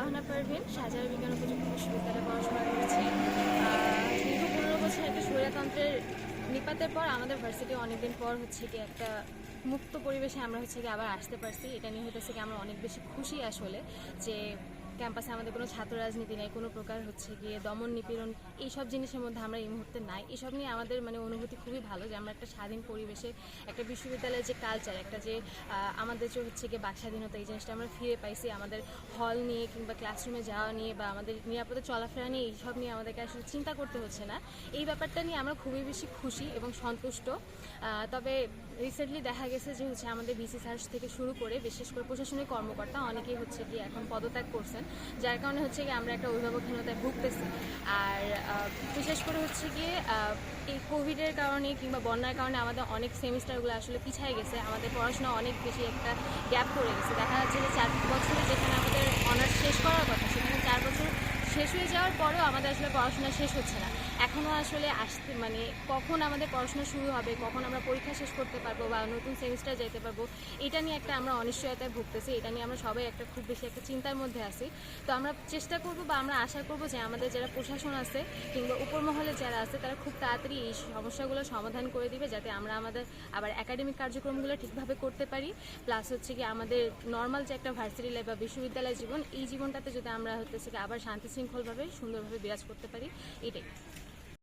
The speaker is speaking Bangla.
রাহানা পারভিন সাজার বিজ্ঞান প্রযুক্তি বিশ্ববিদ্যালয়ে পড়াশোনা করেছি। দীর্ঘ পনেরো বছর একটা স্বৈরতন্ত্রের নিপাতের পর আমাদের ভার্সিটি অনেকদিন পর হচ্ছে কি একটা মুক্ত পরিবেশে আমরা হচ্ছে কি আবার আসতে পারছি। এটা নিয়ে হতেছে কি আমরা অনেক বেশি খুশি আসলে যে ক্যাম্পাসে আমাদের কোনো ছাত্র রাজনীতি নেই, কোনো প্রকার হচ্ছে গিয়ে দমন নিপীড়ন, এইসব জিনিসের মধ্যে আমরা এই মুহূর্তে নাই। এসব নিয়ে আমাদের মানে অনুভূতি খুবই ভালো যে আমরা একটা স্বাধীন পরিবেশে, একটা বিশ্ববিদ্যালয়ের যে কালচার একটা যে আমাদের যে হচ্ছে গিয়ে বাক স্বাধীনতা, এই জিনিসটা আমরা ফিরে পাইছি আমাদের হল নিয়ে কিংবা ক্লাসরুমে যাওয়া নিয়ে বা আমাদের নিরাপদে চলাফেরা নিয়ে, এইসব নিয়ে আমাদেরকে আসলে চিন্তা করতে হচ্ছে না। এই ব্যাপারটা নিয়ে আমরা খুবই বেশি খুশি এবং সন্তুষ্ট। তবে রিসেন্টলি দেখা গেছে যে হচ্ছে আমাদের বিসি সার্চ থেকে শুরু করে, বিশেষ করে প্রশাসনিক কর্মকর্তা অনেকেই হচ্ছে কি এখন পদত্যাগ করছেন। যার কারণে হচ্ছে কি আমরা একটা অভিভাবকহীনতায় ভুগতেছি। আর বিশেষ করে হচ্ছে গিয়ে এই কোভিডের কারণে কিংবা বন্যার কারণে আমাদের অনেক সেমিস্টারগুলো আসলে পিছিয়ে গেছে। আমাদের পড়াশোনা অনেক বেশি একটা গ্যাপ পড়ে গেছে। দেখা যাচ্ছে যে চার বছরে যেখানে আমাদের অনার্স শেষ করার কথা সেখানে চার বছর শেষ হয়ে যাওয়ার পরেও আমাদের আসলে পড়াশোনা শেষ হচ্ছে না। এখনও আসলে আসতে মানে কখন আমাদের পড়াশোনা শুরু হবে, কখন আমরা পরীক্ষা শেষ করতে পারব বা নতুন সেমিস্টার যেতে পারব, এটা নিয়ে একটা আমরা অনিশ্চয়তায় ভুগতেছি। এটা নিয়ে আমরা সবাই একটা খুব বেশি একটা চিন্তার মধ্যে আছি। তো আমরা চেষ্টা করব বা আমরা আশা করব যে আমাদের যারা প্রশাসন আছে কিংবা উপর মহলে যারা আছে, তারা খুব তাড়াতাড়ি এই সমস্যাগুলো সমাধান করে দিবে যাতে আমরা আমাদের আবার একাডেমিক কার্যক্রমগুলো ঠিকভাবে করতে পারি। প্লাস হচ্ছে কি আমাদের নর্মাল যে একটা ভার্সিটি লাইফ বা বিশ্ববিদ্যালয় জীবন, এই জীবনটাতে যদি আমরা হচ্ছে কি আবার শান্তি শৃঙ্খলভাবে সুন্দরভাবে বিরাজ করতে পারি এটাই।